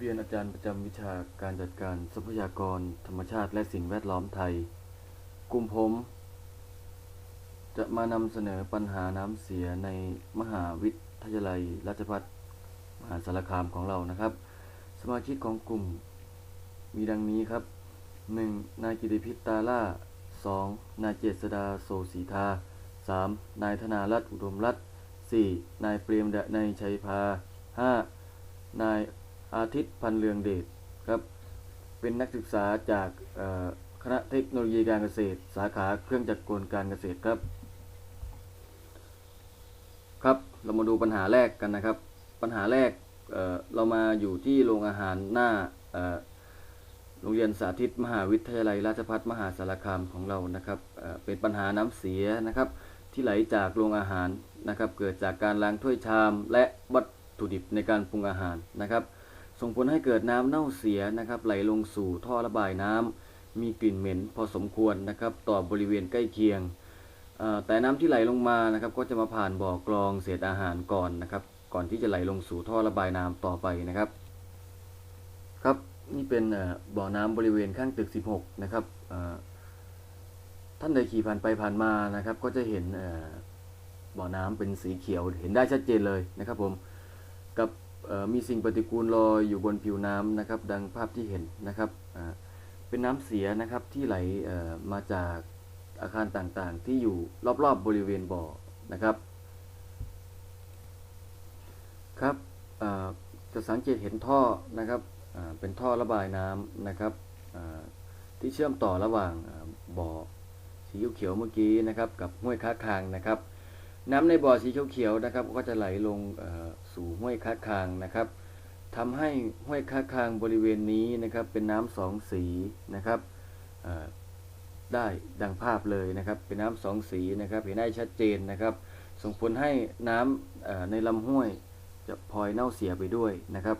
เรียนอาจารย์ประจำวิชาการจัดการทรัพยากร ธรรมชาติและสิ่งแวดล้อมไทย กลุ่มผม จะมานำเสนอปัญหาน้ำเสียในมหาวิทยาลัยราชภัฏมหาสารคามของเรานะครับ สมาชิกของกลุ่มมีดังนี้ครับ 1. นายกิติพิตาล่า 2. นายเจษดาโสสีทา 3. นายธนารัตน์อุดมรัตน์ 4. นายเปรมดนัยชัยพา 5. นาย อาทิตย์พันเลืองเดชครับ เป็นนักศึกษาจากคณะเทคโนโลยีการเกษตร สาขาเครื่องจักรกลการเกษตรครับ ครับเรามาดูปัญหาแรกกันนะครับ ปัญหาแรกเเรามาอยู่ที่โรงอาหารหน้าโรงเรียนสาธิตมหาวิทยาลัยราชภัฏมหาสารคามของเรานะครับเเป็นปัญหาน้ำเสียนะครับ ที่ไหลจากโรงอาหารนะครับ เกิดจากการล้างถ้วยชามและวัตถุดิบในการปรุงอาหารนะครับ ส่งผลให้เกิดน้ำเน่าเสียนะครับ ไหลลงสู่ท่อระบายน้ำมีกลิ่นเหม็นพอสมควรนะครับ ต่อบริเวณใกล้เคียง แต่น้ำที่ไหลลงมานะครับ ก็จะมาผ่านบ่อกรองเศษอาหารก่อนนะครับ ก่อนที่จะไหลลงสู่ท่อระบายน้ำต่อไปนะครับ ครับนี่เป็นบ่อน้ำบริเวณข้างตึก 16 นะครับท่านใดขี่ผ่านไปผ่านมานะครับ ก็จะเห็นบ่อน้ำเป็นสีเขียวเห็นได้ชัดเจนเลยนะครับ ผมกับ มีสิ่งปฏิกูลลอยอยู่บนผิวน้ำนะครับ ดังภาพที่เห็นนะครับเป็นน้ำเสียนะครับที่ไหลมาจากอาคารต่างๆ ที่อยู่รอบๆบบริเวณบ่อนะครับครับจะสังเกตเห็นท่อนะครับเป็นท่อระบายน้ำนะครับที่เชื่อมต่อระหว่างบ่อสีเขียวเมื่อกี้นะครับ กับห้วยค้าคางนะครับ น้ำในบ่อสีเขียวๆนะครับ ก็จะไหลลงสู่ห้วยค้าคางนะครับทำให้ห้วยค้าคางบริเวณนี้นะครับ เป็นน้ำสองสีนะครับได้ดังภาพเลยนะครับ เป็นน้ำสองสีนะครับ เห็นได้ชัดเจนนะครับ ส่งผลให้น้ำในลำห้วยจะพลอยเน่าเสียไปด้วยนะครับ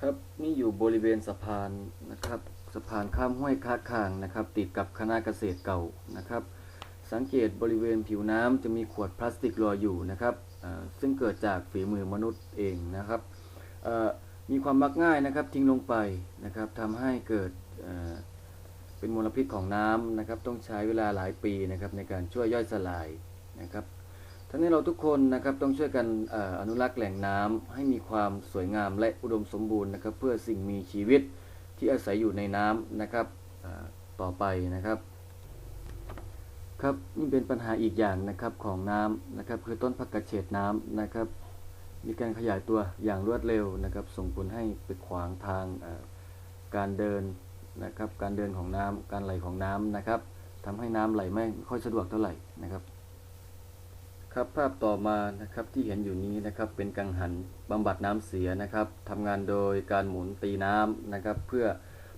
ครับนี่อยู่บริเวณสะพานนะครับ สะพานข้ามห้วยค้าคางนะครับ ติดกับคณะเกษตรเก่านะครับ สังเกตบริเวณผิวน้ำจะมีขวดพลาสติกลอยอยู่นะครับซึ่งเกิดจากฝีมือมนุษย์เองนะครับมีความมักง่ายนะครับทิ้งลงไปนะครับทำให้เกิดเเป็นมลพิษของน้ำนะครับ ต้องใช้เวลาหลายปีนะครับในการช่วยย่อยสลายนะครับทั้งนี้เราทุกคนนะครับต้องช่วยกันออนุรักษ์แหล่งน้ำให้มีความสวยงามและอุดมสมบูรณ์นะครับ เพื่อสิ่งมีชีวิตที่อาศัยอยู่ในน้ำนะครับต่อไปนะครับ ครับนี่เป็นปัญหาอีกอย่างนะครับของน้ำนะครับคือต้นผักกระเฉดน้ำนะครับ มีการขยายตัวอย่างรวดเร็วนะครับ ส่งผลให้ไปขวางทางการเดินนะครับการเดินของน้ำการไหลของน้ำนะครับทำให้น้ำไหลไม่ค่อยสะดวกเท่าไหร่นะครับ ครับภาพต่อมานะครับที่เห็นอยู่นี้นะครับเป็นกังหันบำบัดน้ำเสียนะครับทำงานโดยการหมุนตีน้ำนะครับ เพื่อ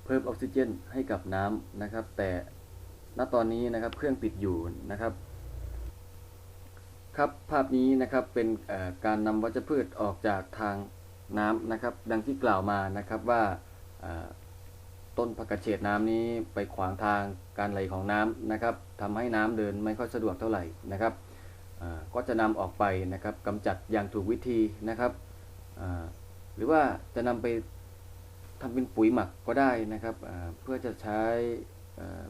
เพิ่มออกซิเจนให้กับน้ำนะครับ แต่ ณตอนนี้นะครับเครื่องปิดอยู่นะครับ ครับภาพนี้นะครับเป็นการนำวัชพืชออกจากทางน้ำนะครับ ดังที่กล่าวมานะครับว่าต้นผักกระเฉดน้ำนี้ไปขวางทางการไหลของน้ำนะครับทำให้น้ำเดินไม่ค่อยสะดวกเท่าไหร่นะครับก็จะนำออกไปนะครับกำจัดอย่างถูกวิธีนะครับหรือว่าจะนำไปทำเป็นปุ๋ยหมักก็ได้นะครับเพื่อจะใช้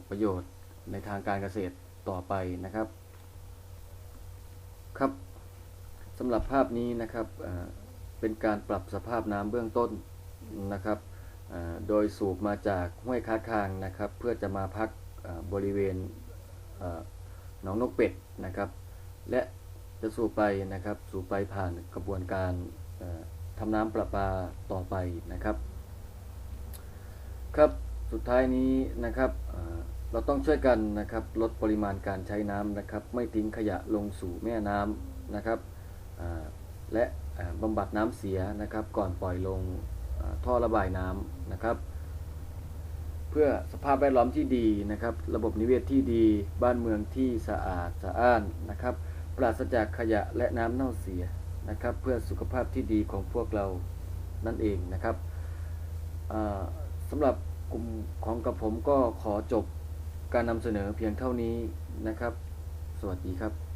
ประโยชน์ ในทางการเกษตรต่อไปนะครับครับสำหรับภาพนี้นะครับเป็นการปรับสภาพน้ำเบื้องต้นนะครับโดยสูบมาจากห้วยค้าคางนะครับ เพื่อจะมาพักบริเวณหนองนกเป็ดนะครับ และจะสูบไปนะครับสูบไปผ่านกระบวนการทำน้ำประปาต่อไปนะครับ ครับสุดท้ายนี้นะครับ เราต้องช่วยกันนะครับลดปริมาณการใช้น้ำนะครับ ไม่ทิ้งขยะลงสู่แม่น้ำนะครับและบำบัดน้ำเสียนะครับ ก่อนปล่อยลงท่อระบายน้ำนะครับ เพื่อสภาพแวดล้อมที่ดีนะครับ ระบบนิเวศที่ดีบ้านเมืองที่สะอาดสะอ้านนะครับ ปราศจากขยะและน้ำเน่าเสียนะครับ เพื่อสุขภาพที่ดีของพวกเรานั่นเองนะครับสำหรับกลุ่มของกับผมก็ขอจบ การนำเสนอเพียงเท่านี้นะครับ สวัสดีครับ